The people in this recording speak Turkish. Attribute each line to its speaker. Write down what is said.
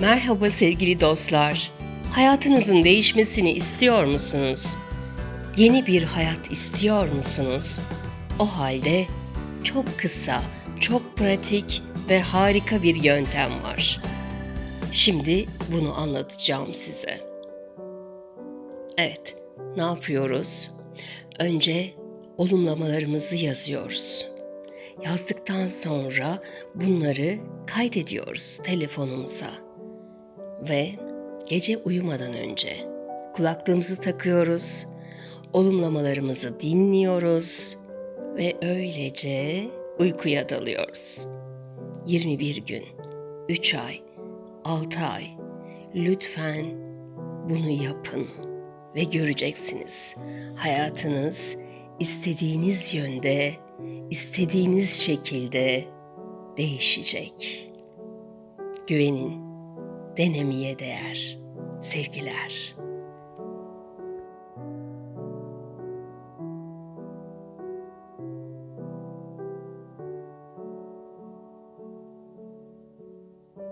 Speaker 1: Merhaba sevgili dostlar. Hayatınızın değişmesini istiyor musunuz? Yeni bir hayat istiyor musunuz? O halde çok kısa, çok pratik ve harika bir yöntem var. Şimdi bunu anlatacağım size. Evet, ne yapıyoruz? Önce olumlamalarımızı yazıyoruz. Yazdıktan sonra bunları kaydediyoruz telefonumuza. Ve gece uyumadan önce kulaklığımızı takıyoruz, olumlamalarımızı dinliyoruz ve öylece uykuya dalıyoruz. 21 gün, 3 ay, 6 ay lütfen bunu yapın ve göreceksiniz. Hayatınız istediğiniz yönde, istediğiniz şekilde değişecek. Güvenin, denemeye değer. Sevgiler.